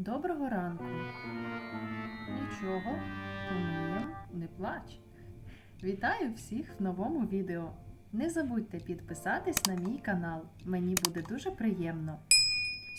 Доброго ранку. Нічого, помиєм, не плач. Вітаю всіх в новому відео. Не забудьте підписатись на мій канал. Мені буде дуже приємно.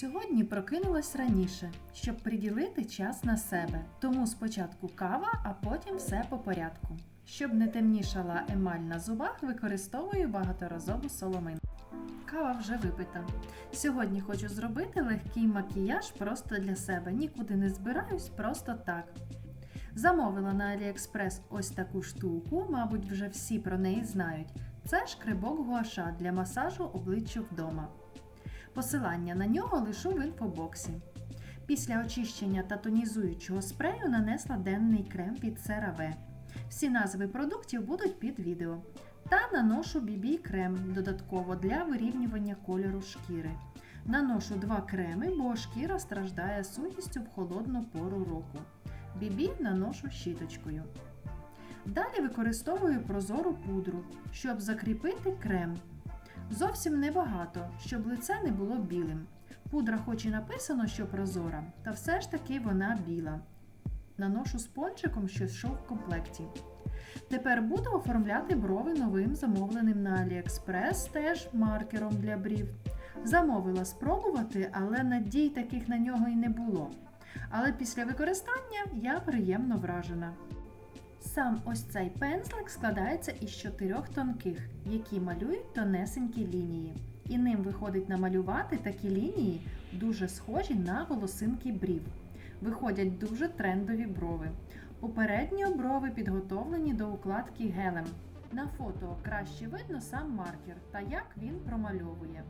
Сьогодні прокинулась раніше, щоб приділити час на себе. Тому спочатку кава, а потім все по порядку. Щоб не темнішала емаль на зубах, використовую багаторазову соломину. Кава вже випита. Сьогодні хочу зробити легкий макіяж просто для себе. Нікуди не збираюсь, просто так. Замовила на AliExpress ось таку штуку, мабуть, вже всі про неї знають. Це шкрибок гуаша для масажу обличчя вдома. Посилання на нього лишу в інфобоксі. Після очищення та тонізуючого спрею нанесла денний крем від CeraVe. Всі назви продуктів будуть під відео. Та наношу BB крем додатково для вирівнювання кольору шкіри. Наношу два креми, бо шкіра страждає сухістю в холодну пору року. BB наношу щіточкою. Далі використовую прозору пудру, щоб закріпити крем. Зовсім небагато, щоб лице не було білим. Пудра хоч і написано, що прозора, та все ж таки вона біла. Наношу спончиком, що йшов в комплекті. Тепер буду оформляти брови новим замовленим на AliExpress теж маркером для брів. Замовила спробувати, але надій таких на нього і не було. Але після використання я приємно вражена. Сам ось цей пензлик складається із чотирьох тонких, які малюють тонесенькі лінії. І ним виходить намалювати такі лінії, дуже схожі на волосинки брів. Виходять дуже трендові брови. Попередні брови підготовлені до укладки гелем. На фото краще видно сам маркер та як він промальовує.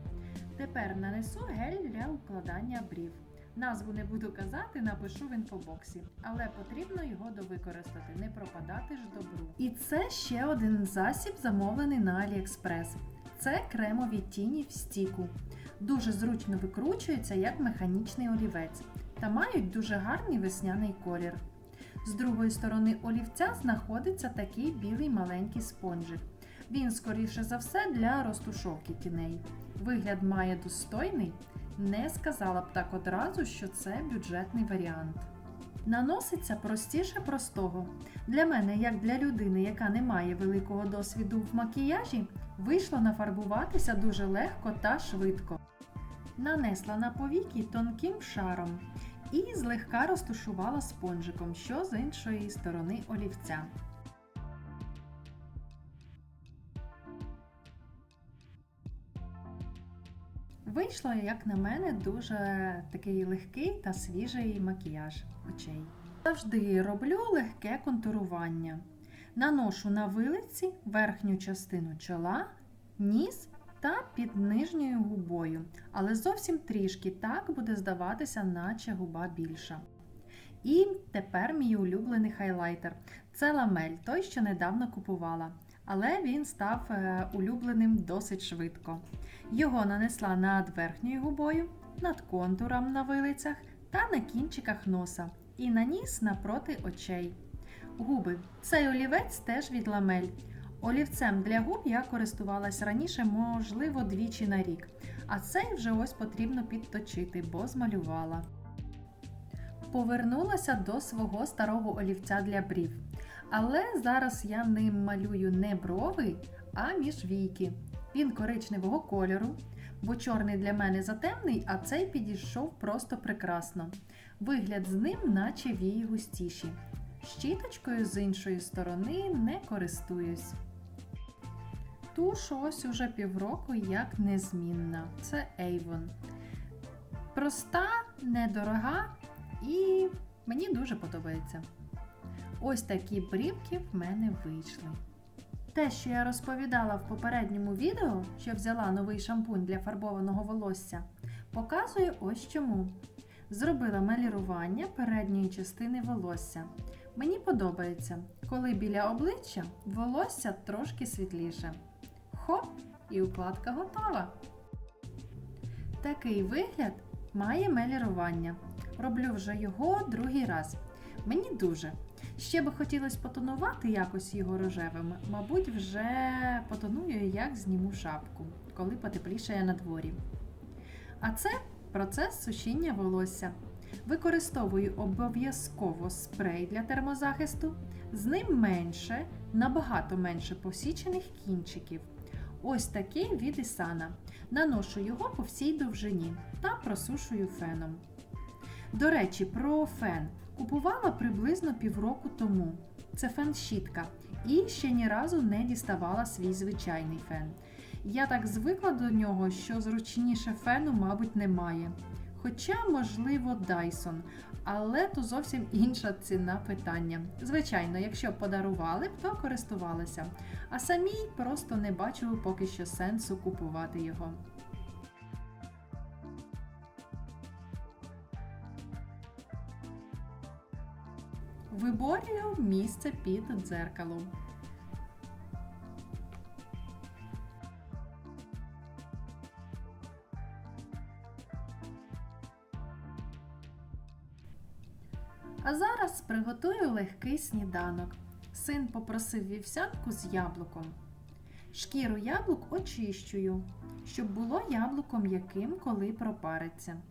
Тепер нанесу гель для укладання брів. Назву не буду казати, напишу в інфобоксі, але потрібно його довикористати, не пропадати ж добру. І це ще один засіб, замовлений на AliExpress. Це кремові тіні в стіку. Дуже зручно викручуються як механічний олівець та мають дуже гарний весняний колір. З другої сторони олівця знаходиться такий білий маленький спонжик. Він, скоріше за все, для розтушовки тіней. Вигляд має достойний. Не сказала б так одразу, що це бюджетний варіант. Наноситься простіше простого. Для мене, як для людини, яка не має великого досвіду в макіяжі, вийшло нафарбуватися дуже легко та швидко. Нанесла на повіки тонким шаром і злегка розтушувала спонжиком, що з іншої сторони олівця. Вийшло, як на мене, дуже такий легкий та свіжий макіяж очей. Завжди роблю легке контурування. Наношу на вилиці верхню частину чола, ніс та під нижньою губою, але зовсім трішки так буде здаватися, наче губа більша. І тепер мій улюблений хайлайтер. Це ламель, той, що недавно купувала. Але він став е, улюбленим досить швидко. Його нанесла над верхньою губою, над контуром на вилицях та на кінчиках носа і наніс напроти очей. Губи. Цей олівець теж від ламель. Олівцем для губ я користувалась раніше, можливо, двічі на рік. А цей вже ось потрібно підточити, бо змалювала. Повернулася до свого старого олівця для брів. Але зараз я ним малюю не брови, а міжвійки. Він коричневого кольору, бо чорний для мене затемний, а цей підійшов просто прекрасно. Вигляд з ним, наче вії густіші. Щіточкою з іншої сторони не користуюсь. Туш ось уже півроку як незмінна. Це Avon. Проста, недорога і мені дуже подобається. Ось такі брівки в мене вийшли. Те, що я розповідала в попередньому відео, що взяла новий шампунь для фарбованого волосся, показую ось чому. Зробила мелірування передньої частини волосся. Мені подобається, коли біля обличчя волосся трошки світліше. Хоп, і укладка готова. Такий вигляд має мелірування. Роблю вже його другий раз. Мені дуже. Ще би хотілося потонувати якось його рожевим, мабуть, вже потоную, як зніму шапку, коли потеплішає на дворі. А це процес сушіння волосся. Використовую обов'язково спрей для термозахисту. З ним менше, набагато менше посічених кінчиків. Ось такий від Ісана. Наношу його по всій довжині та просушую феном. До речі, про фен купувала приблизно півроку тому. Це фен-щітка, і ще ні разу не діставала свій звичайний фен. Я так звикла до нього, що зручніше фену, мабуть, немає. Хоча, можливо, Dyson, але то зовсім інша ціна питання. Звичайно, якщо подарували б, то користувалася. А самій просто не бачу поки що сенсу купувати його. Виборюю місце під дзеркалом. А зараз приготую легкий сніданок. Син попросив вівсянку з яблуком. Шкіру яблук очищую, щоб було яблуко м'яким, коли пропариться.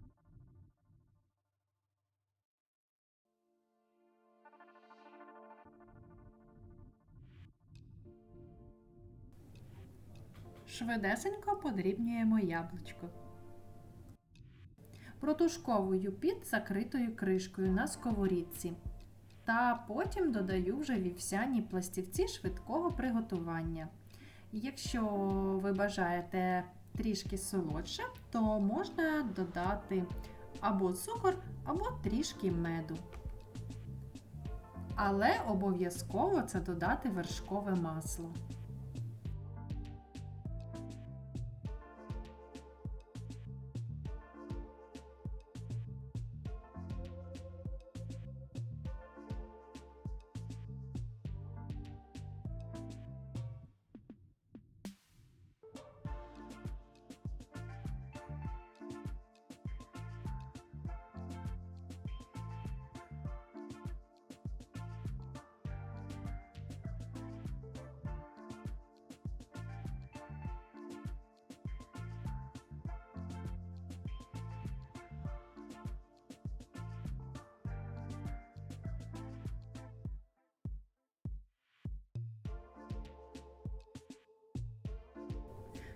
Швидесенько подрібнюємо яблучко. Протушковую під закритою кришкою на сковорідці. Та потім додаю вже вівсяні пластівці швидкого приготування. Якщо ви бажаєте трішки солодше, то можна додати або цукор, або трішки меду. Але обов'язково це додати вершкове масло.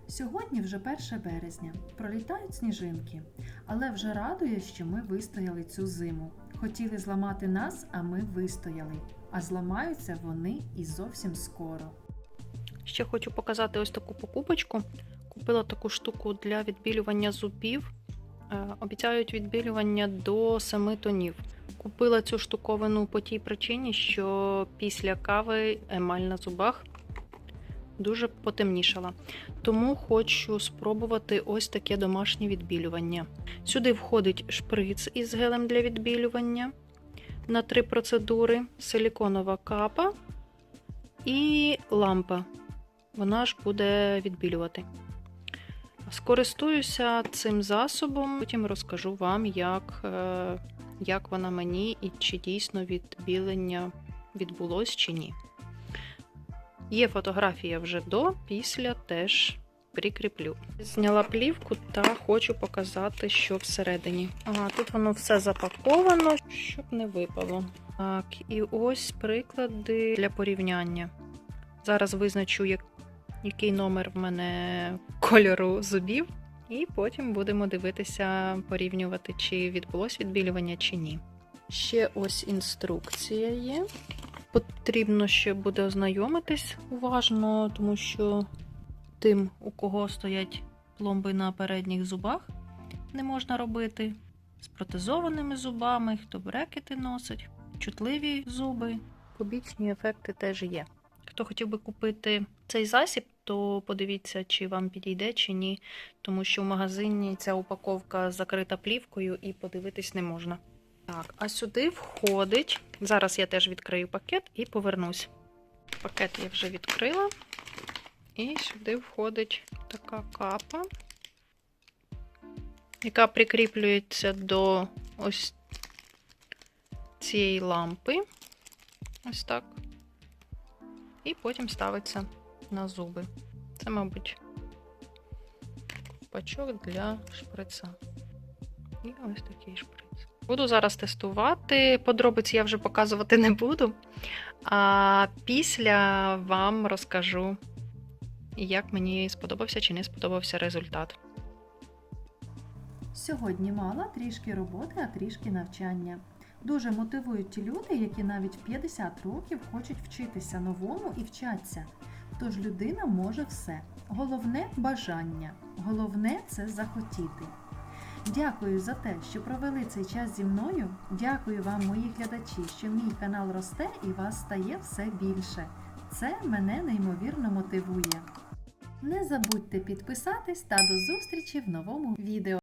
Сьогодні вже 1 березня. Пролітають сніжинки, але вже радує, що ми вистояли цю зиму. Хотіли зламати нас, а ми вистояли. А зламаються вони і зовсім скоро. Ще хочу показати ось таку покупочку. Купила таку штуку для відбілювання зубів. Е, Обіцяють відбілювання до 7 тонів. Купила цю штуковину по тій причині, що після кави емаль на зубах дуже потемнішала. Тому хочу спробувати ось таке домашнє відбілювання. Сюди входить шприц із гелем для відбілювання на три процедури, силіконова капа і лампа. Вона ж буде відбілювати. Скористуюся цим засобом, потім розкажу вам, як, е, як вона мені і чи дійсно відбілення відбулось чи ні. Є фотографія вже до, після теж прикріплю. Зняла плівку та хочу показати, що всередині. Ага, тут воно все запаковано, щоб не випало. Так, і ось приклади для порівняння. Зараз визначу, як, який номер в мене кольору зубів, і потім будемо дивитися, порівнювати, чи відбулось відбілювання, чи ні. Ще ось інструкція є. Потрібно ще буде ознайомитись уважно, тому що тим, у кого стоять пломби на передніх зубах, не можна робити. З протезованими зубами, хто брекети носить, чутливі зуби, побічні ефекти теж є. Хто хотів би купити цей засіб, то подивіться, чи вам підійде, чи ні, тому що в магазині ця упаковка закрита плівкою і подивитись не можна. Так, а сюди входить. Зараз я теж відкрию пакет і повернусь. Пакет я вже відкрила. І сюди входить така капа, яка прикріплюється до ось цієї лампи. Ось так. І потім ставиться на зуби. Це, мабуть, пачок для шприца. І ось такий шприц. Буду зараз тестувати. Подробиці я вже показувати не буду. А після вам розкажу, як мені сподобався чи не сподобався результат. Сьогодні мала трішки роботи, а трішки навчання. Дуже мотивують ті люди, які навіть в 50 років хочуть вчитися новому і вчаться. Тож людина може все. Головне бажання. Головне це захотіти. Дякую за те, що провели цей час зі мною. Дякую вам, мої глядачі, що мій канал росте і вас стає все більше. Це мене неймовірно мотивує. Не забудьте підписатись та до зустрічі в новому відео.